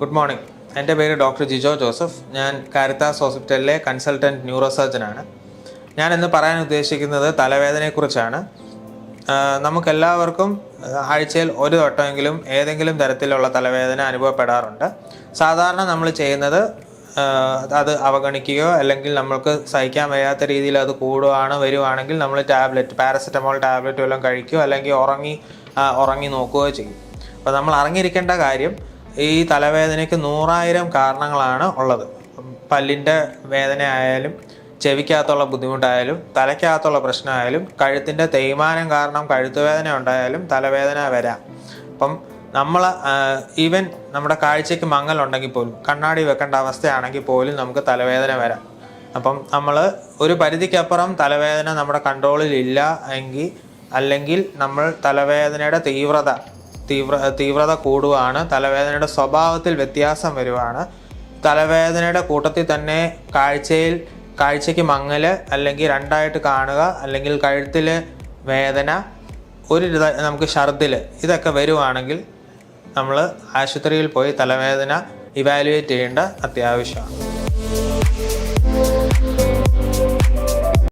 Good morning. എന്റെ പേര് doctor Jijo Joseph. ഞാൻ കാരിത്താസ് ഹോസ്പിറ്റലിലെ കൺസൾട്ടന്റ് ന്യൂറോ സർജനാണ് ഞാൻ ഇന്ന് പറയാൻ ഉദ്ദേശിക്കുന്നത് തലവേദനയെക്കുറിച്ചാണ്. നമുക്കെല്ലാവർക്കും ആഴ്ചയിൽ ഒരു വട്ടമെങ്കിലും ഏതെങ്കിലും തരത്തിലുള്ള തലവേദന അനുഭവപ്പെടാറുണ്ട്. സാധാരണ നമ്മൾ ചെയ്യുന്നത് അത് അവഗണിക്കുകയോ അല്ലെങ്കിൽ നമ്മൾക്ക് സഹിക്കാൻ വയ്യാത്ത രീതിയിൽ അത് കൂടുകയാണ് വരുവാണെങ്കിൽ നമ്മൾ ടാബ്ലറ്റ് പാരസെറ്റമോൾ ടാബ്ലറ്റ് വല്ലതും കഴിക്കുകയോ അല്ലെങ്കിൽ ഉറങ്ങി ഉറങ്ങി നോക്കുകയോ ചെയ്യും. അപ്പോൾ നമ്മൾ അറിഞ്ഞിരിക്കേണ്ട കാര്യം ഈ തലവേദനയ്ക്ക് നൂറായിരം കാരണങ്ങളാണ് ഉള്ളത്. പല്ലിന്റെ വേദന ആയാലും ചെവിക്കകത്തുള്ള ബുദ്ധിമുട്ടായാലും തലയ്ക്കകത്തുള്ള പ്രശ്നമായാലും കഴുത്തിന്റെ തേയ്മാനം കാരണം കഴുത്തുവേദന ഉണ്ടായാലും തലവേദന വരാം. അപ്പം നമ്മൾ ഈവൻ നമ്മുടെ കാഴ്ചയ്ക്ക് മങ്ങലുണ്ടെങ്കിൽ പോലും കണ്ണാടി വെക്കേണ്ട അവസ്ഥയാണെങ്കിൽ പോലും നമുക്ക് തലവേദന വരാം. അപ്പം നമ്മൾ ഒരു പരിധിക്കപ്പുറം തലവേദന നമ്മുടെ കൺട്രോളിൽ ഇല്ല എങ്കിൽ അല്ലെങ്കിൽ നമ്മൾ തലവേദനയുടെ തീവ്രത തീവ്ര തീവ്രത കൂടുകയാണ് തലവേദനയുടെ സ്വഭാവത്തിൽ വ്യത്യാസം വരുവാണ്. തലവേദനയുടെ കൂട്ടത്തിൽ തന്നെ കാഴ്ചയിൽ കാഴ്ചയ്ക്ക് മങ്ങൽ അല്ലെങ്കിൽ രണ്ടായിട്ട് കാണുക അല്ലെങ്കിൽ കഴുത്തിൽ വേദന ഒരു നമുക്ക് ഛർദിൽ ഇതൊക്കെ വരുവാണെങ്കിൽ നമ്മൾ ആശുപത്രിയിൽ പോയി തലവേദന ഇവാലുവേറ്റ് ചെയ്യേണ്ട അത്യാവശ്യമാണ്.